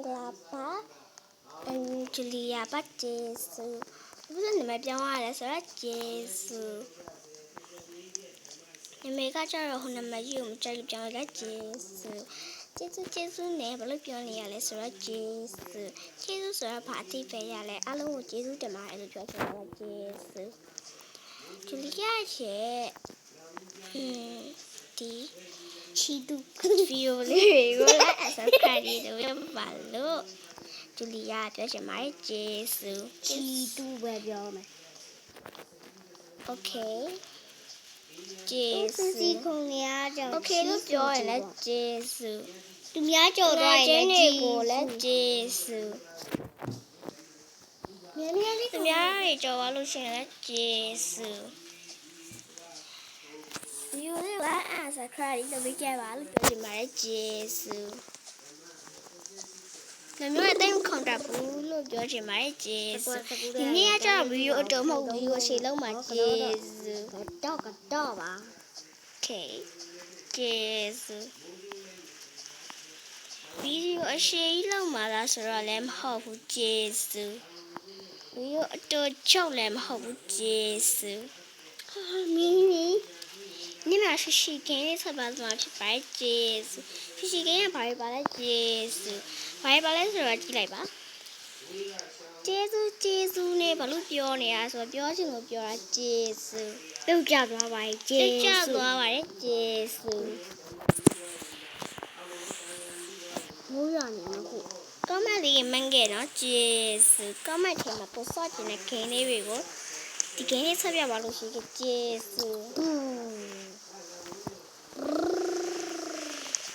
င်္ဂလာပါအန်ဂျလီယာပါဂျေဆူဘယ်လိုနာမည်ပြောင်းရလဲဆိုတော့ဂျေဆူနာမည်ကကျတော့ဟိုနာမည်ကြီးကိုမကြိုက်လို့ပြောင်းလိုက်တာဂျေဆူကျေးဇူးကျေးဇူးနဲ့ဘယ်လိုပြောနေရလဲဆိုတော့ဂျေဆူကျေးဇူးဆိုတော့ဘာအတိပဲရလဲအားလုံးကိုကျေးဇူးတင်ပါတယ်လို့ပြောချင်တာပါဂျေဆူဂျူလီယာရဲ့အင်းဒီ ချီတူဗီဒီယိုလေးတွေကိုလည်း subscribe လုပ်ပါလို့ဂျူလီယာပြောချင်ပါတယ်ဂျေဆူချီတူပဲပြောမယ် Okay ဂျေဆူစီခုံရကြောင့် Okay လို့ပြောရင်လည်းဂျေဆူသူများကြော်သွားရင်လည်းဂျေကိုလည်းဂျေဆူမြန်မြန်လေးသူများတွေကြော်သွားလို့ရှိရင်လည်းဂျေဆူ like and subscribe လုပ်ပေးကြပါလို့ပြောချင်ပါတယ်ဂျေဆုငါမျိုးအတိုင်းခွန်တာဘူးလို့ပြောချင်ပါတယ်ဂျေဆုဒီနေ့ကကြောင့်ဗီဒီယိုအတော်မဟုတ်ဗီဒီယိုရှေ့လုံးမှာဂျေဆုတော့ကတော့ပါ Okay ဂျေဆုဗီဒီယိုအရှေ့လုံးမှာလားဆိုတော့လည်းမဟုတ်ဘူးဂျေဆုဗီဒီယိုအတော်ချုပ်လည်းမဟုတ်ဘူးဂျေဆု မင်းမင်းညမှာရှိရှိကင်းလေးဆက်ပါသွားဖြစ်ပါတယ်ဂျေဇူးရှိရှိကင်းကဘာပဲပါလဲဂျေဇူးဘာပဲပါလဲဆိုတော့ကြည့်လိုက်ပါဂျေဇူးဂျေဇူးနဲ့ဘာလို့ပြောနေရဆိုတော့ပြောချင်လို့ပြောတာဂျေဇူးပြုတ်ကြသွားပါရဲ့ဂျေကျကျဆုသွားပါတယ်ဂျေဆူမိုးရွာနေမှာခုကောင်းမလေးမန်ခဲ့နော်ဂျေဆူကောင်းမထဲမှာပို့စော့ကျင်တဲ့ဂိမ်းလေးတွေကို ဒီဂိမ်းလေးဆက်ပြပါလို့ရှိရင်ဂျေဆူอืม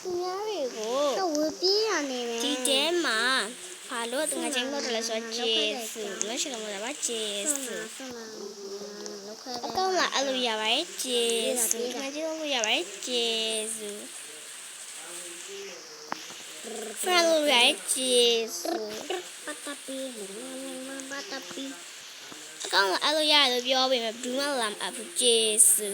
သူများတွေကိုတော့ဝပြေးရနေမယ်ဒီတဲမှာဘာလို့တငါချင်းလို့တယ်လဲဆိုတော့ဂျေဆူမရှိတော့မှာပါဂျေဆူဆုံးလာလောက်ခဲအကောင့်လာအဲ့လိုရပါတယ်ဂျေဆူတငါချင်းလို့ရပါတယ်ဂျေဆူဖရလို့ရဂျေဆူပတ်တပီပတ်တပီအ ကောင့်ကအဲ့လိုရတယ်လို့ပြောပေမဲ့ဘယ်သူမှလာမအပ်ဘူးဂျေဆူ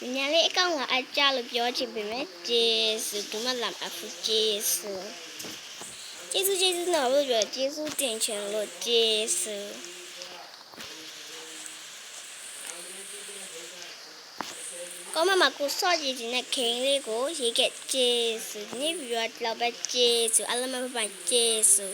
မညာလေးအကောင့်ကအကြလို့ပြောချင်ပေမဲ့ဂျေဆူဘယ်သူမှလာမအပ်ဘူးဂျေဆူဂျေဆူဂျေဆူနော်လို့ပြောဂျေဆူတင်ချင်လို့ဂျေဆူ ကောမမကိုစော့ကြည့်တဲ့ခိန်လေးကိုရေးခဲ့ဂျေဆူဒီနေ့ဗီဒီယိုတော့ပဲဂျေဆူအလမပပဂျေဆူ